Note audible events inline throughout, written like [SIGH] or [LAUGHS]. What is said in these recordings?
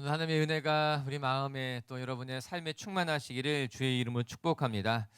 오늘 하나님의 은혜가 우리 마음에 또 여러분의 삶에 충만하시기를 주의 이름으로 축복합니다.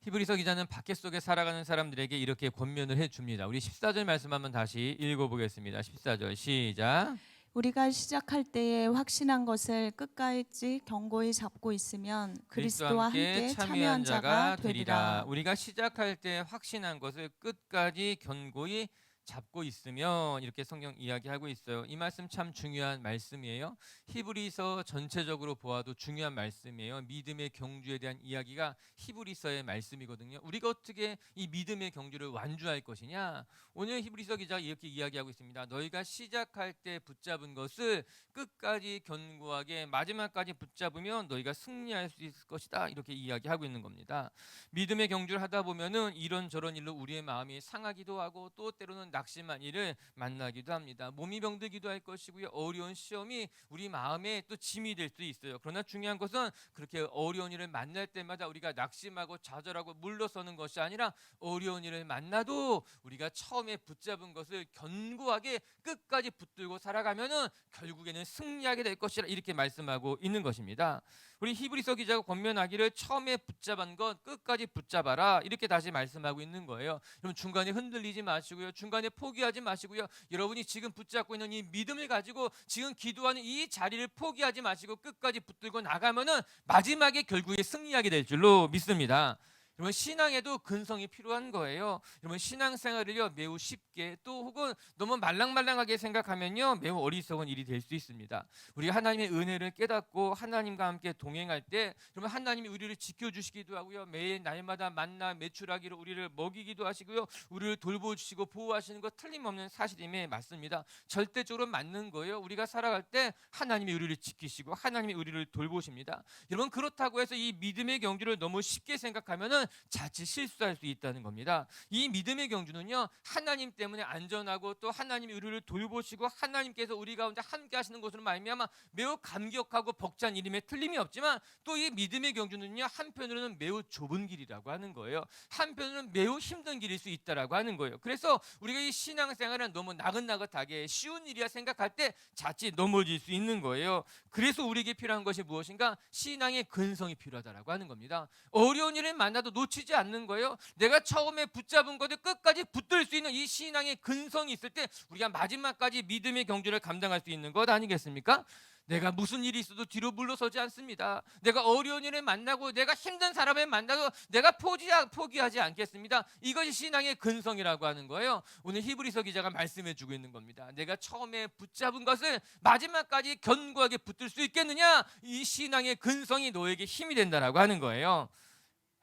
히브리서 기자는 밖에 속에 살아가는 사람들에게 이렇게 권면을 해 줍니다. 우리 14절 말씀 한번 다시 읽어 보겠습니다. 14절 시작. 우리가 시작할 때에 확신한 것을 끝까지 견고히 잡고 있으면 그리스도와 함께 참여한 자가 되리라. 우리가 시작할 때 확신한 것을 끝까지 견고히 잡고 있으면 이렇게 성경 이야기하고 있어요. 이 말씀 참 중요한 말씀이에요. 히브리서 전체적으로 보아도 중요한 말씀이에요. 믿음의 경주에 대한 이야기가 히브리서의 말씀이거든요. 우리가 어떻게 이 믿음의 경주를 완주할 것이냐? 오늘 히브리서 기자가 이렇게 이야기하고 있습니다. 너희가 시작할 때 붙잡은 것을 끝까지 견고하게 마지막까지 붙잡으면 너희가 승리할 수 있을 것이다. 이렇게 이야기하고 있는 겁니다. 믿음의 경주를 하다 보면은 이런저런 일로 우리의 마음이 상하기도 하고 또 때로는 낙심한 일을 만나기도 합니다. 몸이 병들기도 할 것이고요. 어려운 시험이 우리 마음에 또 짐이 될 수 있어요. 그러나 중요한 것은 그렇게 어려운 일을 만날 때마다 우리가 낙심하고 좌절하고 물러서는 것이 아니라 어려운 일을 만나도 우리가 처음에 붙잡은 것을 견고하게 끝까지 붙들고 살아가면은 결국에는 승리하게 될 것이라 이렇게 말씀하고 있는 것입니다. 우리 히브리서 기자가 권면하기를 처음에 붙잡은 것 끝까지 붙잡아라 이렇게 다시 말씀하고 있는 거예요. 여러분 중간에 흔들리지 마시고요. 중간에 포기하지 마시고요. 여러분이 지금 붙잡고 있는 이 믿음을 가지고 지금 기도하는 이 자리를 포기하지 마시고 끝까지 붙들고 나가면은 마지막에 결국에 승리하게 될 줄로 믿습니다. 여러분 신앙에도 근성이 필요한 거예요. 여러분 신앙생활을요 매우 쉽게 또 혹은 너무 말랑말랑하게 생각하면요 매우 어리석은 일이 될 수 있습니다. 우리가 하나님의 은혜를 깨닫고 하나님과 함께 동행할 때 여러분 하나님이 우리를 지켜주시기도 하고요 매일 날마다 만나 매출하기로 우리를 먹이기도 하시고요 우리를 돌보주시고 보호하시는 것 틀림없는 사실임에 맞습니다. 절대적으로 맞는 거예요. 우리가 살아갈 때 하나님이 우리를 지키시고 하나님이 우리를 돌보십니다. 여러분 그렇다고 해서 이 믿음의 경주를 너무 쉽게 생각하면은 자칫 실수할 수 있다는 겁니다. 이 믿음의 경주는요 하나님 때문에 안전하고 또 하나님이 우리를 돌보시고 하나님께서 우리 가운데 함께 하시는 것으로 말미암아 매우 감격하고 벅찬 일임에 틀림이 없지만 또 이 믿음의 경주는요 한편으로는 매우 좁은 길이라고 하는 거예요. 한편으로는 매우 힘든 길일 수 있다라고 하는 거예요. 그래서 우리가 이 신앙생활은 너무 나긋나긋하게 쉬운 일이야 생각할 때 자칫 넘어질 수 있는 거예요. 그래서 우리에게 필요한 것이 무엇인가? 신앙의 근성이 필요하다라고 하는 겁니다. 어려운 일을 만나도 놓치지 않는 거예요. 내가 처음에 붙잡은 것을 끝까지 붙들 수 있는 이 신앙의 근성이 있을 때 우리가 마지막까지 믿음의 경주를 감당할 수 있는 것 아니겠습니까? 내가 무슨 일이 있어도 뒤로 물러서지 않습니다. 내가 어려운 일을 만나고 내가 힘든 사람을 만나도 내가 포기, 포기하지 않겠습니다. 이것이 신앙의 근성이라고 하는 거예요. 오늘 히브리서 기자가 말씀해 주고 있는 겁니다. 내가 처음에 붙잡은 것을 마지막까지 견고하게 붙들 수 있겠느냐? 이 신앙의 근성이 너에게 힘이 된다라고 하는 거예요.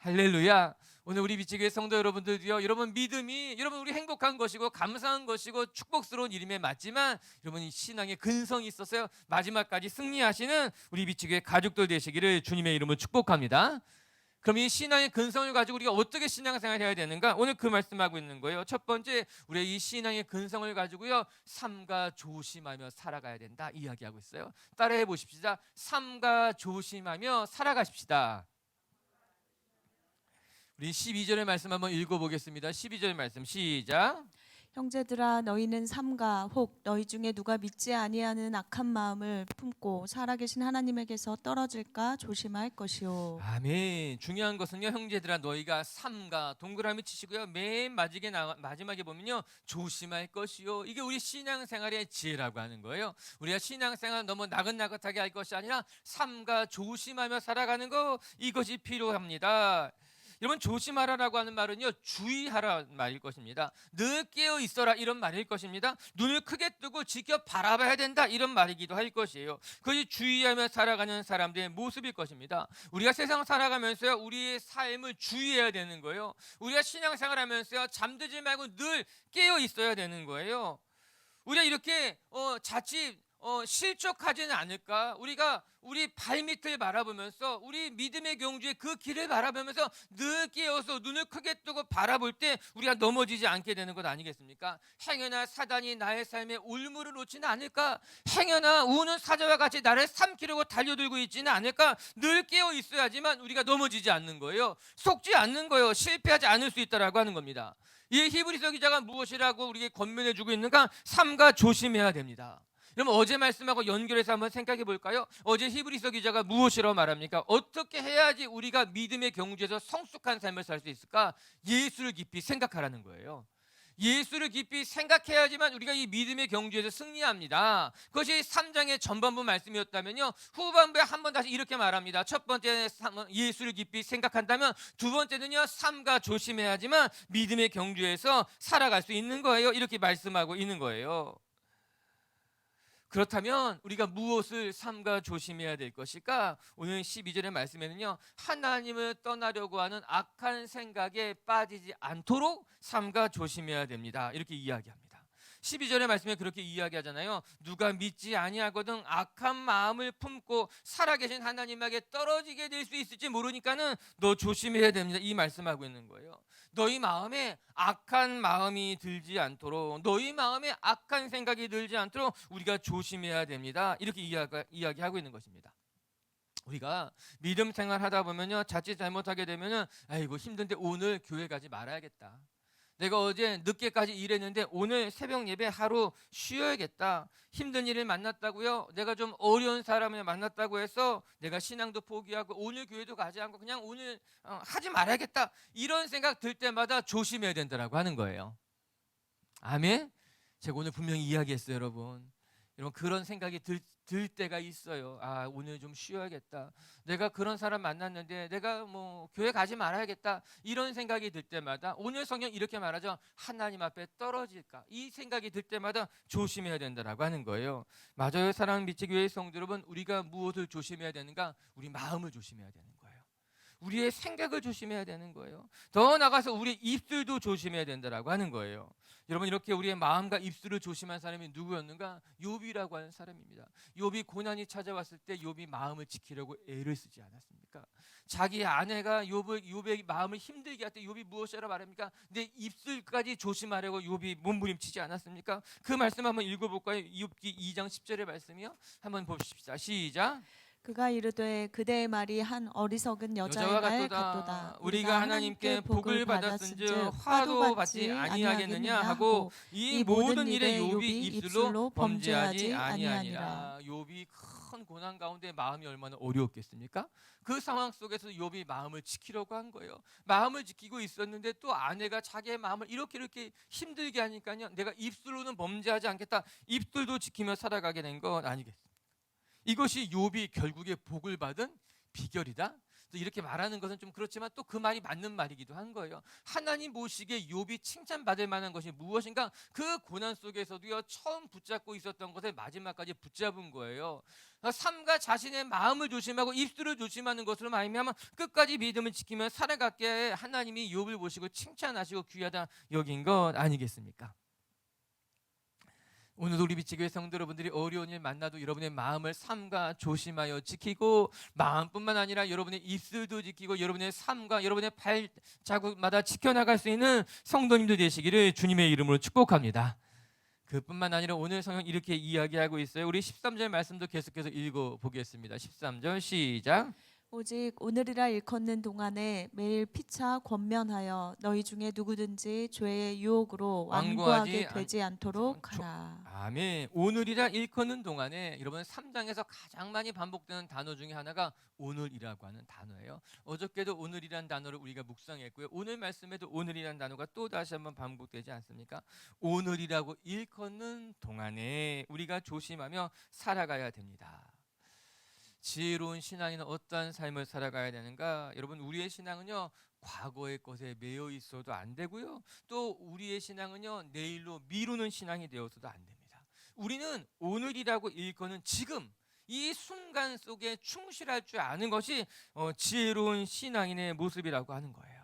할렐루야. 오늘 우리 비치교회 성도 여러분들도요. 여러분 믿음이 여러분 우리 행복한 것이고 감사한 것이고 축복스러운 일임에 맞지만 여러분 이 신앙의 근성이 있어서요. 마지막까지 승리하시는 우리 비치교회 가족들 되시기를 주님의 이름으로 축복합니다. 그럼 이 신앙의 근성을 가지고 우리가 어떻게 신앙생활을 해야 되는가? 오늘 그 말씀하고 있는 거예요. 첫 번째, 우리의 이 신앙의 근성을 가지고요. 삼가 조심하며 살아가야 된다. 이야기하고 있어요. 따라해 보십시다. 삼가 조심하며 살아가십시다. 우리 12절의 말씀 한번 읽어보겠습니다. 12절 말씀 시작. 형제들아 너희는 삼가 혹 너희 중에 누가 믿지 아니하는 악한 마음을 품고 살아계신 하나님에게서 떨어질까 조심할 것이요. 아멘. 중요한 것은요, 형제들아 너희가 삼가 동그라미 치시고요. 맨 마지막에 나, 마지막에 보면요, 조심할 것이요. 이게 우리 신앙생활의 지혜라고 하는 거예요. 우리가 신앙생활 너무 나긋나긋하게 할 것이 아니라 삼가 조심하며 살아가는 거 이것이 필요합니다. 여러분 조심하라라고 하는 말은요 주의하라 말일 것입니다. 늘 깨어 있어라 이런 말일 것입니다. 눈을 크게 뜨고 지켜 바라봐야 된다 이런 말이기도 할 것이에요. 그것이 주의하며 살아가는 사람들의 모습일 것입니다. 우리가 세상 살아가면서요 우리의 삶을 주의해야 되는 거예요. 우리가 신앙생활하면서요 잠들지 말고 늘 깨어 있어야 되는 거예요. 우리가 이렇게 어, 자칫 어, 실족하지는 않을까? 우리가 우리 발밑을 바라보면서 우리 믿음의 경주의 그 길을 바라보면서 늘 깨어서 눈을 크게 뜨고 바라볼 때 우리가 넘어지지 않게 되는 것 아니겠습니까? 행여나 사단이 나의 삶에 울물을 놓지는 않을까? 행여나 우는 사자와 같이 나를 삼키려고 달려들고 있지는 않을까? 늘 깨어 있어야지만 우리가 넘어지지 않는 거예요. 속지 않는 거예요. 실패하지 않을 수 있다라고 하는 겁니다. 이 히브리서 기자가 무엇이라고 우리에게 권면해 주고 있는가? 삼가 조심해야 됩니다. 그럼 어제 말씀하고 연결해서 한번 생각해 볼까요? 어제 히브리서 기자가 무엇이라고 말합니까? 어떻게 해야지 우리가 믿음의 경주에서 성숙한 삶을 살 수 있을까? 예수를 깊이 생각하라는 거예요. 예수를 깊이 생각해야지만 우리가 이 믿음의 경주에서 승리합니다. 그것이 3장의 전반부 말씀이었다면요. 후반부에 한 번 다시 이렇게 말합니다. 첫 번째 예수를 깊이 생각한다면 두 번째는요. 삼가 조심해야지만 믿음의 경주에서 살아갈 수 있는 거예요. 이렇게 말씀하고 있는 거예요. 그렇다면 우리가 무엇을 삼가 조심해야 될 것일까? 오늘 12절의 말씀에는요. 하나님을 떠나려고 하는 악한 생각에 빠지지 않도록 삼가 조심해야 됩니다. 이렇게 이야기합니다. 12절의 말씀에 그렇게 이야기하잖아요. 누가 믿지 아니하거든 악한 마음을 품고 살아계신 하나님에게 떨어지게 될 수 있을지 모르니까는 너 조심해야 됩니다. 이 말씀하고 있는 거예요. 너희 마음에 악한 마음이 들지 않도록 너희 마음에 악한 생각이 들지 않도록 우리가 조심해야 됩니다. 이렇게 이야기, 이야기하고 있는 것입니다. 우리가 믿음 생활 하다 보면요 자칫 잘못하게 되면은 아이고 힘든데 오늘 교회 가지 말아야겠다. 내가 어제 늦게까지 일했는데 오늘 새벽 예배 하루 쉬어야겠다. 힘든 일을 만났다고요. 내가 좀 어려운 사람을 만났다고 해서 내가 신앙도 포기하고 오늘 교회도 가지 않고 그냥 오늘 어, 하지 말아야겠다. 이런 생각 들 때마다 조심해야 된다라고 하는 거예요. 아멘. 제가 오늘 분명히 이야기했어요, 여러분. 여러분 그런 생각이 들, 들 때가 있어요. 아 오늘 좀 쉬어야겠다. 내가 그런 사람 만났는데 내가 뭐 교회 가지 말아야겠다. 이런 생각이 들 때마다 오늘 성경 이렇게 말하죠. 하나님 앞에 떨어질까 이 생각이 들 때마다 조심해야 된다라고 하는 거예요. 맞아요, 사랑하는 미치교회 성도 여러분, 우리가 무엇을 조심해야 되는가? 우리 마음을 조심해야 되는 거예요. 우리의 생각을 조심해야 되는 거예요. 더 나가서 우리 입술도 조심해야 된다라고 하는 거예요. 여러분 이렇게 우리의 마음과 입술을 조심한 사람이 누구였는가? 욥이라고 하는 사람입니다. 욥이 고난이 찾아왔을 때 욥이 마음을 지키려고 애를 쓰지 않았습니까? 자기 아내가 욥을 욥의 마음을 힘들게 할 때 욥이 무엇이라 말합니까? 내 입술까지 조심하려고 욥이 몸부림치지 않았습니까? 그 말씀 한번 읽어볼까요? 욥기 2장 10절의 말씀이요. 한번 봅시다. 시작. 그가 이르되 그대의 말이 한 어리석은 여자의 여자와 말 같도다. 같도다. 우리가 하나님께 복을 받았은즉 화도 받지 아니하겠느냐 하고 이 모든 일에 욥이 입술로 범죄하지 아니하니라. 욥이 큰 고난 가운데 마음이 얼마나 어려웠겠습니까? 그 상황 속에서 욥이 마음을 지키려고 한 거예요. 마음을 지키고 있었는데 또 아내가 자기의 마음을 이렇게 이렇게 힘들게 하니까요. 내가 입술로는 범죄하지 않겠다. 입술도 지키며 살아가게 된 건 아니겠습니까? 이것이 욥이 결국에 복을 받은 비결이다. 이렇게 말하는 것은 좀 그렇지만 또 그 말이 맞는 말이기도 한 거예요. 하나님 보시기에 욥이 칭찬받을 만한 것이 무엇인가? 그 고난 속에서도요 처음 붙잡고 있었던 것을 마지막까지 붙잡은 거예요. 삶과 자신의 마음을 조심하고 입술을 조심하는 것으로 말미암아 끝까지 믿음을 지키며 살아갔기에 하나님이 욥을 보시고 칭찬하시고 귀하다 여긴 것 아니겠습니까? 오늘 우리 비치교회 성도 여러분들이 어려운 일 만나도 여러분의 마음을 삼가 조심하여 지키고 마음뿐만 아니라 여러분의 입술도 지키고 여러분의 삶과 여러분의 발자국마다 지켜나갈 수 있는 성도님들 되시기를 주님의 이름으로 축복합니다. 그뿐만 아니라 오늘 성경 이렇게 이야기하고 있어요. 우리 13절 말씀도 계속해서 읽어 보겠습니다. 13절 시작. 오직 오늘이라 일컫는 동안에 매일 피차 권면하여 너희 중에 누구든지 죄의 유혹으로 완고하게 않- 되지 않도록 조- 하라. 아멘. 오늘이라 일컫는 동안에 여러분 3장에서 가장 많이 반복되는 단어 중에 하나가 오늘이라고 하는 단어예요. 어저께도 오늘이란 단어를 우리가 묵상했고요. 오늘 말씀에도 오늘이란 단어가 또 다시 한번 반복되지 않습니까? 오늘이라고 일컫는 동안에 우리가 조심하며 살아가야 됩니다. 지혜로운 신앙인은 어떠한 삶을 살아가야 되는가? 여러분 우리의 신앙은요 과거의 것에 매여 있어도 안 되고요. 또 우리의 신앙은요 내일로 미루는 신앙이 되어서도 안 됩니다. 우리는 오늘이라고 일거는 지금 이 순간 속에 충실할 줄 아는 것이 어, 지혜로운 신앙인의 모습이라고 하는 거예요.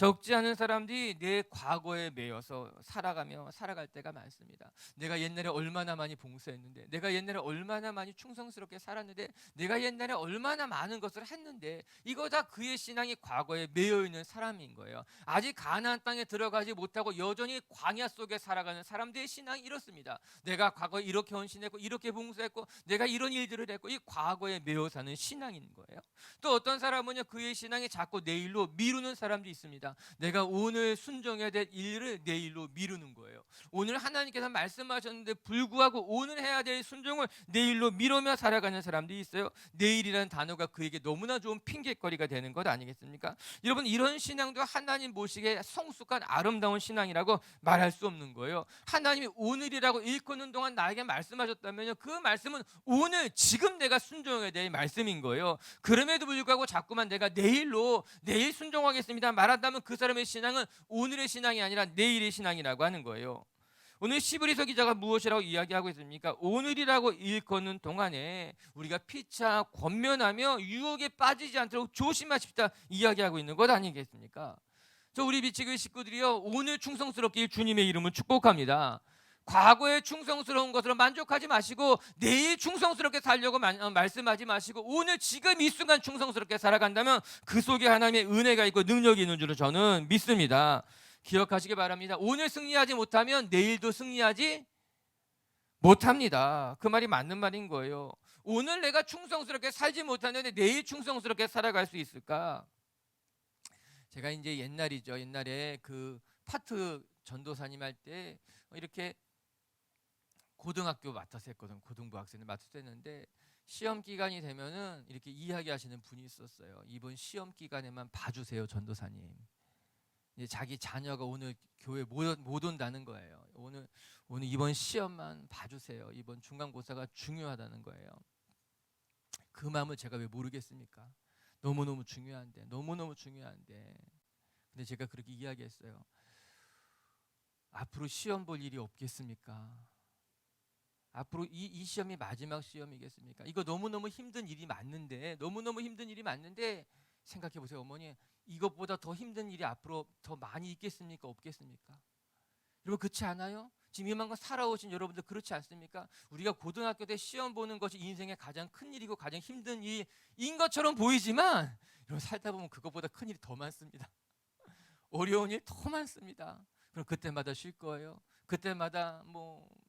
적지 않은 사람들이 내 과거에 매여서 살아가며 살아갈 때가 많습니다. 내가 옛날에 얼마나 많이 봉사했는데, 내가 옛날에 얼마나 많이 충성스럽게 살았는데, 내가 옛날에 얼마나 많은 것을 했는데, 이거 다 그의 신앙이 과거에 매여 있는 사람인 거예요. 아직 가나안 땅에 들어가지 못하고 여전히 광야 속에 살아가는 사람들의 신앙이 이렇습니다. 내가 과거에 이렇게 헌신했고, 이렇게 봉사했고, 내가 이런 일들을 했고, 이 과거에 매여 사는 신앙인 거예요. 또 어떤 사람은요, 그의 신앙이 자꾸 내일로 미루는 사람도 있습니다. 아닙니다. 내가 오늘 순종해야 될 일을 내일로 미루는 거예요. 오늘 하나님께서 말씀하셨는데 불구하고 오늘 해야 될 순종을 내일로 미루며 살아가는 사람들이 있어요. 내일이라는 단어가 그에게 너무나 좋은 핑계거리가 되는 것 아니겠습니까? 여러분 이런 신앙도 하나님 모시기에 성숙한 아름다운 신앙이라고 말할 수 없는 거예요. 하나님이 오늘이라고 일컫는 동안 나에게 말씀하셨다면요. 그 말씀은 오늘 지금 내가 순종해야 될 말씀인 거예요. 그럼에도 불구하고 자꾸만 내가 내일로 내일 순종하겠습니다 말한다 면 그 사람의 신앙은 오늘의 신앙이 아니라 내일의 신앙이라고 하는 거예요. 오늘 시브리서 기자가 무엇이라고 이야기하고 있습니까? 오늘이라고 일컫는 동안에 우리가 피차 권면하며 유혹에 빠지지 않도록 조심하십시다 이야기하고 있는 것 아니겠습니까? 저 우리 비치교회 식구들이요 오늘 충성스럽게 주님의 이름을 축복합니다. 과거에 충성스러운 것으로 만족하지 마시고 내일 충성스럽게 살려고 만- 어, 말씀하지 마시고 오늘 지금 이 순간 충성스럽게 살아간다면 그 속에 하나님의 은혜가 있고 능력이 있는 줄을 저는 믿습니다. 기억하시기 바랍니다. 오늘 승리하지 못하면 내일도 승리하지 못합니다. 그 말이 맞는 말인 거예요. 오늘 내가 충성스럽게 살지 못하는데 내일 충성스럽게 살아갈 수 있을까? 제가 이제 옛날이죠. 옛날에 그 파트 전도사님 할 때 이렇게 고등학교 맡아서 했거든. 고등부 학생을 맡아서 했는데 시험 기간이 되면은 이렇게 이야기하시는 분이 있었어요. 이번 시험 기간에만 봐주세요, 전도사님. 이제 자기 자녀가 오늘 교회 못, 못 온다는 거예요. 오늘 오늘 이번 시험만 봐주세요. 이번 중간고사가 중요하다는 거예요. 그 마음을 제가 왜 모르겠습니까? 너무 너무 중요한데, 너무 너무 중요한데. 근데 제가 그렇게 이야기했어요. 앞으로 시험 볼 일이 없겠습니까? 앞으로 이, 이 시험이 마지막 시험이겠습니까? 이거 너무너무 힘든 일이 맞는데 너무너무 힘든 일이 맞는데 생각해 보세요 어머니 이것보다 더 힘든 일이 앞으로 더 많이 있겠습니까? 없겠습니까? 여러분 그렇지 않아요? 지금 이만큼 살아오신 여러분들 그렇지 않습니까? 우리가 고등학교 때 시험 보는 것이 인생의 가장 큰 일이고 가장 힘든 일인 것처럼 보이지만 여러분 살다 보면 그것보다 큰 일이 더 많습니다. [LAUGHS] 어려운 일 더 많습니다. 그럼 그때마다 쉴 거예요. 그때마다 뭐 미-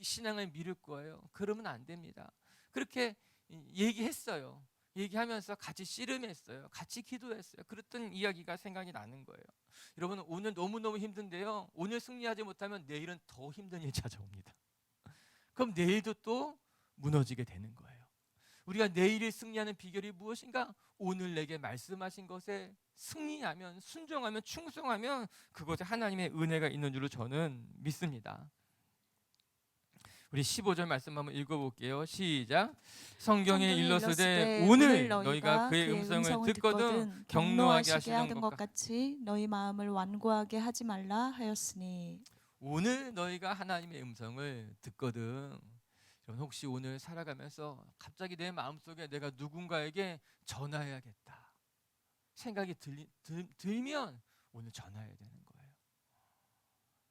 신앙을 미룰 거예요. 그러면 안 됩니다. 그렇게 이- 얘기했어요. 얘기하면서 같이 씨름했어요. 같이 기도했어요. 그랬던 이야기가 생각이 나는 거예요. 여러분 오늘 너무너무 힘든데요. 오늘 승리하지 못하면 내일은 더 힘든 일이 찾아옵니다. 그럼 내일도 또 무너지게 되는 거예요. 우리가 내일을 승리하는 비결이 무엇인가? 오늘 내게 말씀하신 것에 승리하면 순종하면 충성하면 그것에 하나님의 은혜가 있는 줄로 저는 믿습니다. 우리 15절 말씀 한번 읽어볼게요. 시작. 성경에 일렀으되 오늘 너희가 그의 음성을 듣거든 경노하게 하시는 것것 같이 너희 마음을 완고하게 하지 말라 하였으니 오늘 너희가 하나님의 음성을 듣거든. 여러분 혹시 오늘 살아가면서 갑자기 내 마음속에 내가 누군가에게 전화해야겠다 생각이 들리, 들, 들면 오늘 전화해야 되는 거예요.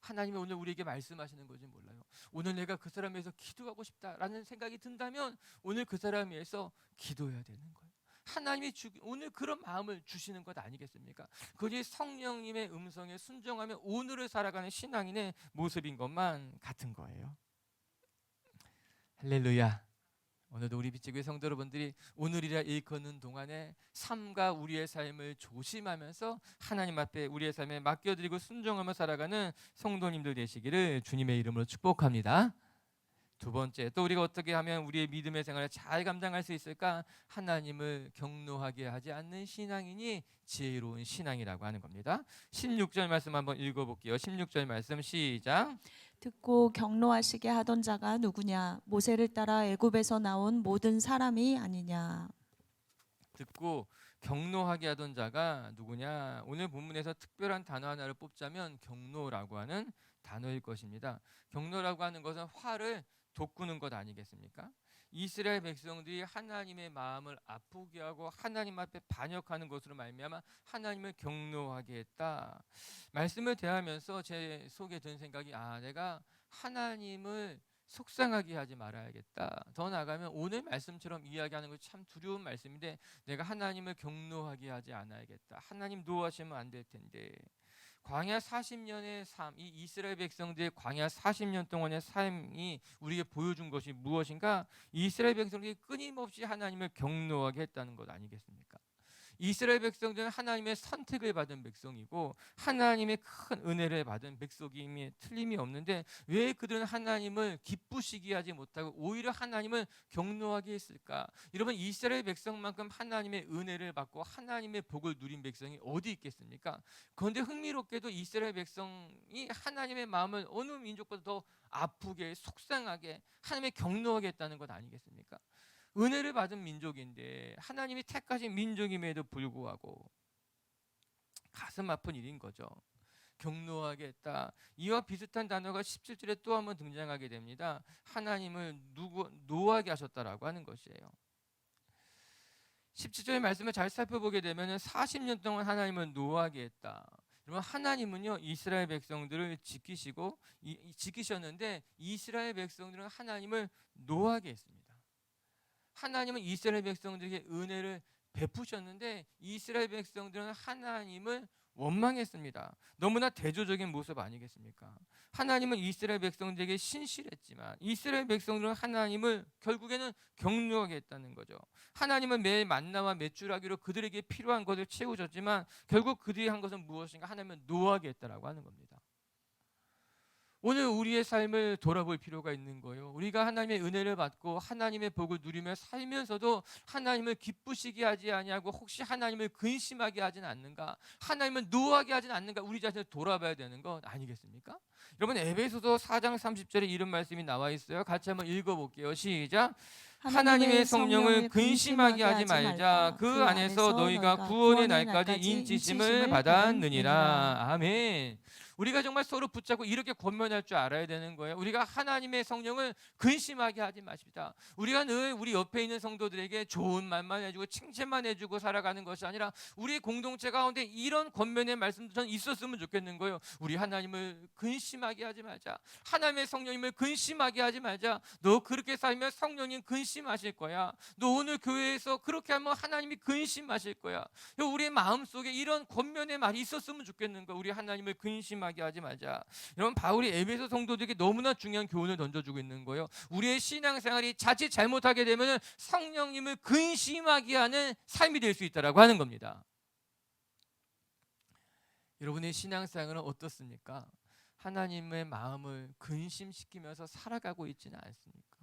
하나님이 오늘 우리에게 말씀하시는 건지 몰라요. 오늘 내가 그 사람에 위해서 기도하고 싶다라는 생각이 든다면 오늘 그 사람에 위해서 기도해야 되는 거예요. 하나님이 주, 오늘 그런 마음을 주시는 것 아니겠습니까? 그게 성령님의 음성에 순종하며 오늘을 살아가는 신앙인의 모습인 것만 같은 거예요. 할렐루야. 오늘도 우리 빛지교회 성도 여러분들이 오늘이라 일컫는 동안에 삶과 우리의 삶을 조심하면서 하나님 앞에 우리의 삶에 맡겨드리고 순종하며 살아가는 성도님들 되시기를 주님의 이름으로 축복합니다. 두 번째, 또 우리가 어떻게 하면 우리의 믿음의 생활을 잘 감당할 수 있을까? 하나님을 경노하게 하지 않는 신앙인이 지혜로운 신앙이라고 하는 겁니다. 16절 말씀 한번 읽어볼게요. 16절 말씀 시작. 듣고 경노하시게 하던 자가 누구냐 모세를 따라 애굽에서 나온 모든 사람이 아니냐 듣고 경노하게 하던 자가 누구냐? 오늘 본문에서 특별한 단어 하나를 뽑자면 경노라고 하는 단어일 것입니다. 경노라고 하는 것은 화를 돋구는 것 아니겠습니까? 이스라엘 백성들이 하나님의 마음을 아프게 하고 하나님 앞에 반역하는 것으로 말미암아 하나님을 경노하게 했다. 말씀을 대하면서 제 속에 든 생각이 아 내가 하나님을 속상하게 하지 말아야겠다. 더 나아가면 오늘 말씀처럼 이야기하는 것이 참 두려운 말씀인데 내가 하나님을 경노하게 하지 않아야겠다. 하나님 노하시면 안 될 텐데. 광야 40년의 삶, 이 이스라엘 백성들의 광야 40년 동안의 삶이 우리에게 보여준 것이 무엇인가? 이스라엘 백성들이 끊임없이 하나님을 경노하게 했다는 것 아니겠습니까? 이스라엘 백성들은 하나님의 선택을 받은 백성이고 하나님의 큰 은혜를 받은 백성임에 틀림이 없는데 왜 그들은 하나님을 기쁘시게 하지 못하고 오히려 하나님을 경노하게 했을까? 여러분 이스라엘 백성만큼 하나님의 은혜를 받고 하나님의 복을 누린 백성이 어디 있겠습니까? 그런데 흥미롭게도 이스라엘 백성이 하나님의 마음을 어느 민족보다 더 아프게 속상하게 하나님의 경노하게 했다는 것 아니겠습니까? 은혜를 받은 민족인데 하나님이 택하신 민족임에도 불구하고 가슴 아픈 일인 거죠. 경노하게 했다. 이와 비슷한 단어가 17절에 또 한 번 등장하게 됩니다. 하나님을 누구 노하게 하셨다라고 하는 것이에요. 17절의 말씀을 잘 살펴보게 되면 40년 동안 하나님을 노하게 했다. 여러분 하나님은요 이스라엘 백성들을 지키시고 이, 이- 지키셨는데 이스라엘 백성들은 하나님을 노하게 했습니다. 하나님은 이스라엘 백성들에게 은혜를 베푸셨는데 이스라엘 백성들은 하나님을 원망했습니다. 너무나 대조적인 모습 아니겠습니까? 하나님은 이스라엘 백성들에게 신실했지만 이스라엘 백성들은 하나님을 결국에는 경노하게 했다는 거죠. 하나님은 매일 만나와 매출하기로 그들에게 필요한 것을 채우셨지만 결국 그들이 한 것은 무엇인가? 하나님은 노하게 했다라고 하는 겁니다. 오늘 우리의 삶을 돌아볼 필요가 있는 거예요. 우리가 하나님의 은혜를 받고 하나님의 복을 누리며 살면서도 하나님을 기쁘시게 하지 아니하고 혹시 하나님을 근심하게 하진 않는가? 하나님을 노하게 하진 않는가? 우리 자신을 돌아봐야 되는 것 아니겠습니까? 여러분 에베소서 4장 30절에 이런 말씀이 나와 있어요. 같이 한번 읽어 볼게요. 시작. 하나님의 성령을 근심하게 하지 말자. 그 안에서 너희가 구원의 날까지 인치심을 받았느니라. 아멘. 우리가 정말 서로 붙잡고 이렇게 권면할 줄 알아야 되는 거예요. 우리가 하나님의 성령을 근심하게 하지 마십니다. 우리가 늘 우리 옆에 있는 성도들에게 좋은 말만 해주고 칭찬만 해주고 살아가는 것이 아니라 우리 공동체 가운데 이런 권면의 말씀도 전 있었으면 좋겠는 거예요. 우리 하나님을 근심하게 하지 말자. 하나님의 성령님을 근심하게 하지 말자. 너 그렇게 살면 성령님 근심하실 거야. 너 오늘 교회에서 그렇게 하면 하나님이 근심하실 거야. 우리의 마음 속에 이런 권면의 말이 있었으면 좋겠는 거야. 우리 하나님을 근심하 게 하지 말자. 여러분 바울이 에베소 성도들에게 너무나 중요한 교훈을 던져주고 있는 거예요. 우리의 신앙생활이 자칫 잘못하게 되면 성령님을 근심하게 하는 삶이 될 수 있다라고 하는 겁니다. 여러분의 신앙생활은 어떻습니까? 하나님의 마음을 근심시키면서 살아가고 있지는 않습니까?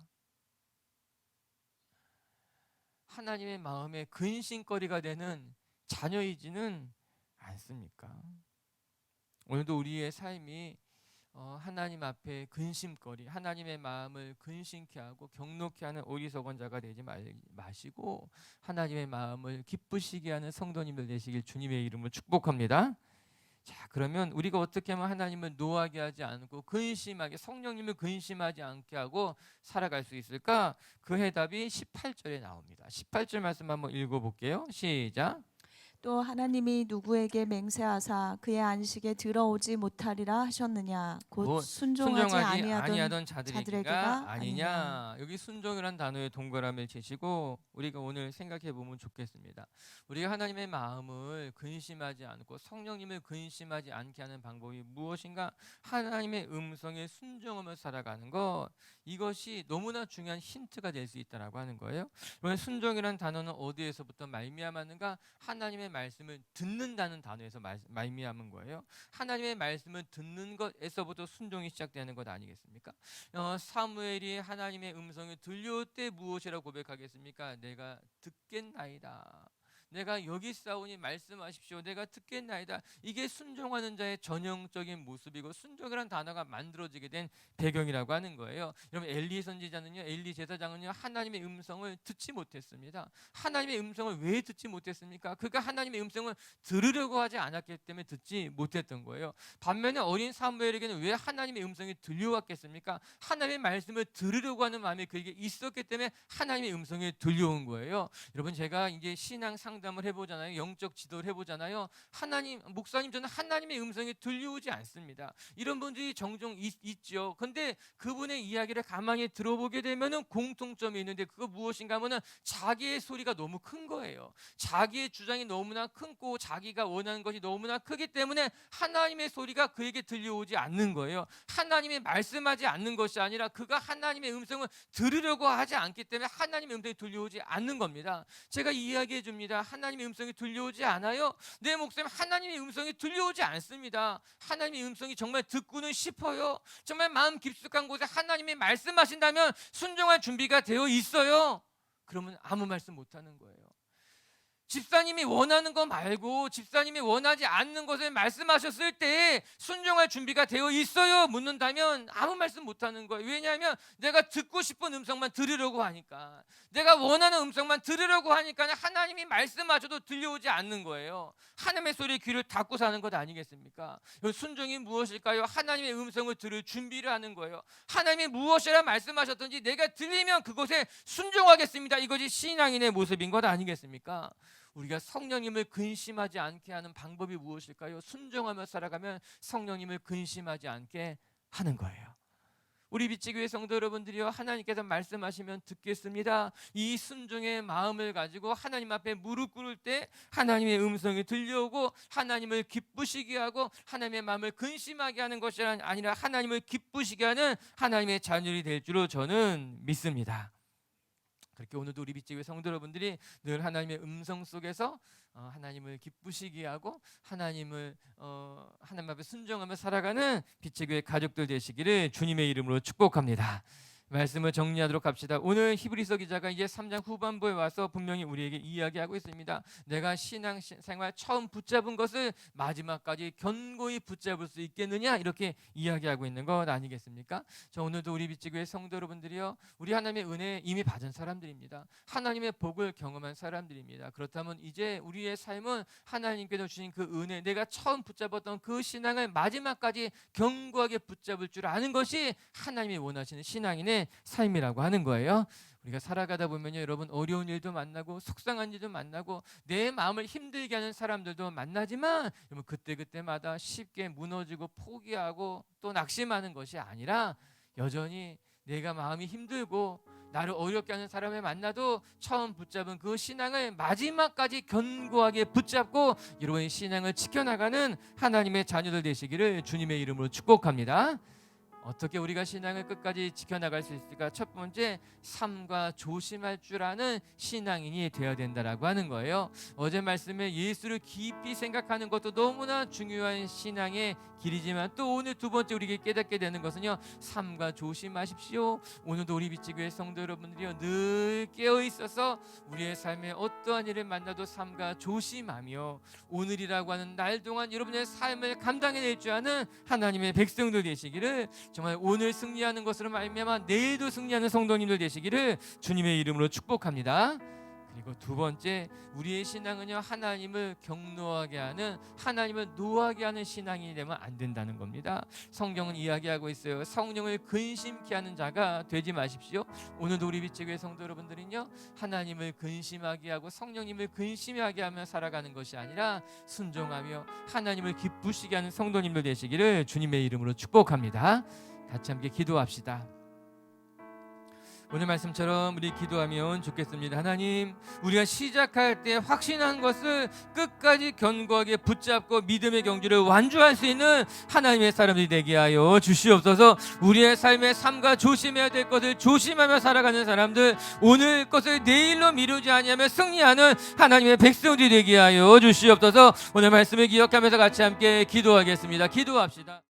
하나님의 마음에 근심거리가 되는 자녀이지는 않습니까? 오늘도 우리의 삶이 어, 하나님 앞에 근심거리, 하나님의 마음을 근심케 하고 경록케 하는 어리석은 자가 되지 말, 마시고 하나님의 마음을 기쁘시게 하는 성도님들 되시길 주님의 이름으로 축복합니다. 자, 그러면 우리가 어떻게 하면 하나님을 노하게 하지 않고 근심하게 성령님을 근심하지 않게 하고 살아갈 수 있을까? 그 해답이 18절에 나옵니다. 18절 말씀 한번 읽어 볼게요. 시작. 또 하나님이 누구에게 맹세하사 그의 안식에 들어오지 못하리라 하셨느냐 곧곧 순종하지, 순종하지 아니하던 아니하던 자들에게가 자들에게가 아니냐. 아니냐. 여기 순종이란 단어에 동그라미를 치시고 우리가 오늘 생각해 보면 좋겠습니다. 우리가 하나님의 마음을 근심하지 않고 성령님을 근심하지 않게 하는 방법이 무엇인가? 하나님의 음성에 순종하며 살아가는 것 이것이 너무나 중요한 힌트가 될 수 있다라고 하는 거예요. 그러면 순종이란 단어는 어디에서부터 말미암았는가? 하나님의 말씀을 듣는다는 단어에서 말, 말미암은 거예요. 하나님의 말씀을 듣는 것에서부터 순종이 시작되는 것 아니겠습니까? 어, 사무엘이 하나님의 음성을 들려올 때 무엇이라고 고백하겠습니까? 내가 듣겠나이다. 내가 여기 싸우니 말씀하십시오. 내가 듣겠나이다. 이게 순종하는 자의 전형적인 모습이고 순종이라는 단어가 만들어지게 된 배경이라고 하는 거예요. 여러분 엘리 선지자는요, 엘리 제사장은요 하나님의 음성을 듣지 못했습니다. 하나님의 음성을 왜 듣지 못했습니까? 그가 하나님의 음성을 들으려고 하지 않았기 때문에 듣지 못했던 거예요. 반면에 어린 사무엘에게는 왜 하나님의 음성이 들려왔겠습니까? 하나님의 말씀을 들으려고 하는 마음이 그에게 있었기 때문에 하나님의 음성이 들려온 거예요. 여러분 제가 이제 신앙 상담 을 해보잖아요. 영적 지도를 해보잖아요. 하나님 목사님 저는 하나님의 음성이 들려오지 않습니다. 이런 분들이 종종 있, 있죠. 근데 그분의 이야기를 가만히 들어보게 되면은 공통점이 있는데 그거 무엇인가 하면은 자기의 소리가 너무 큰 거예요. 자기의 주장이 너무나 크고 자기가 원하는 것이 너무나 크기 때문에 하나님의 소리가 그에게 들려오지 않는 거예요. 하나님이 말씀하지 않는 것이 아니라 그가 하나님의 음성을 들으려고 하지 않기 때문에 하나님의 음성이 들려오지 않는 겁니다. 제가 이야기해 줍니다. 하나님의 음성이 들려오지 않아요? 내 목숨에 하나님의 음성이 들려오지 않습니다. 하나님의 음성이 정말 듣고는 싶어요. 정말 마음 깊숙한 곳에 하나님이 말씀하신다면 순종할 준비가 되어 있어요. 그러면 아무 말씀 못 하는 거예요. 집사님이 원하는 거 말고 집사님이 원하지 않는 것을 말씀하셨을 때 순종할 준비가 되어 있어요. 묻는다면 아무 말씀 못 하는 거예요. 왜냐하면 내가 듣고 싶은 음성만 들으려고 하니까 내가 원하는 음성만 들으려고 하니까 하나님이 말씀하셔도 들려오지 않는 거예요. 하나님의 소리에 귀를 닫고 사는 것 아니겠습니까? 이 순종이 무엇일까요? 하나님의 음성을 들을 준비를 하는 거예요. 하나님이 무엇이라 말씀하셨든지 내가 들리면 그곳에 순종하겠습니다. 이것이 신앙인의 모습인 것 아니겠습니까? 우리가 성령님을 근심하지 않게 하는 방법이 무엇일까요? 순종하며 살아가면 성령님을 근심하지 않게 하는 거예요. 우리 빛지교회 성도 여러분들이요 하나님께서 말씀하시면 듣겠습니다. 이 순종의 마음을 가지고 하나님 앞에 무릎 꿇을 때 하나님의 음성이 들려오고 하나님을 기쁘시게 하고 하나님의 마음을 근심하게 하는 것이 아니라 하나님을 기쁘시게 하는 하나님의 자녀이 될 줄로 저는 믿습니다. 그렇게 오늘도 우리 빛지교회 성도 여러분들이 늘 하나님의 음성 속에서 어, 하나님을 기쁘시게 하고 하나님을 어, 하나님 앞에 순종하며 살아가는 빛의 교회 가족들 되시기를 주님의 이름으로 축복합니다. 말씀을 정리하도록 합시다. 오늘 히브리서 기자가 이제 3장 후반부에 와서 분명히 우리에게 이야기하고 있습니다. 내가 신앙 시- 생활 처음 붙잡은 것을 마지막까지 견고히 붙잡을 수 있겠느냐 이렇게 이야기하고 있는 것 아니겠습니까? 저 오늘도 우리 빛지교회 성도 여러분들이요, 우리 하나님의 은혜 이미 받은 사람들입니다. 하나님의 복을 경험한 사람들입니다. 그렇다면 이제 우리의 삶은 하나님께서 주신 그 은혜, 내가 처음 붙잡았던 그 신앙을 마지막까지 견고하게 붙잡을 줄 아는 것이 하나님이 원하시는 신앙 인의 삶이라고 하는 거예요. 우리가 살아가다 보면요, 여러분 어려운 일도 만나고 속상한 일도 만나고 내 마음을 힘들게 하는 사람들도 만나지만 여러분 그때 그때마다 쉽게 무너지고 포기하고 또 낙심하는 것이 아니라 여전히 내가 마음이 힘들고 나를 어렵게 하는 사람을 만나도 처음 붙잡은 그 신앙을 마지막까지 견고하게 붙잡고 여러분의 신앙을 지켜나가는 하나님의 자녀들 되시기를 주님의 이름으로 축복합니다. 어떻게 우리가 신앙을 끝까지 지켜나갈 수 있을까? 첫 번째, 삶과 조심할 줄 아는 신앙인이 되어야 된다라고 하는 거예요. 어제 말씀에 예수를 깊이 생각하는 것도 너무나 중요한 신앙의 길이지만 또 오늘 두 번째 우리에게 깨닫게 되는 것은요. 삶과 조심하십시오. 오늘도 우리 비치교회 성도 여러분들이요 늘 깨어 있어서 우리의 삶에 어떠한 일을 만나도 삶과 조심하며 오늘이라고 하는 날 동안 여러분의 삶을 감당해낼 줄 아는 하나님의 백성들 되시기를 정말 오늘 승리하는 것으로 말미암아 내일도 승리하는 성도님들 되시기를 주님의 이름으로 축복합니다. 그리고 두 번째 우리의 신앙은요 하나님을 경노하게 하는 하나님을 노하게 하는 신앙이 되면 안 된다는 겁니다. 성경은 이야기하고 있어요. 성령을 근심케 하는 자가 되지 마십시오. 오늘도 우리 빛의 성도 여러분들은요 하나님을 근심하게 하고 성령님을 근심하게 하며 살아가는 것이 아니라 순종하며 하나님을 기쁘시게 하는 성도님들 되시기를 주님의 이름으로 축복합니다. 같이 함께 기도합시다. 오늘 말씀처럼 우리 기도하면 좋겠습니다. 하나님, 우리가 시작할 때 확신한 것을 끝까지 견고하게 붙잡고 믿음의 경주를 완주할 수 있는 하나님의 사람들이 되게 하여 주시옵소서. 우리의 삶의 삶과 조심해야 될 것을 조심하며 살아가는 사람들, 오늘 것을 내일로 미루지 아니하며 승리하는 하나님의 백성들이 되게 하여 주시옵소서. 오늘 말씀을 기억하면서 같이 함께 기도하겠습니다. 기도합시다.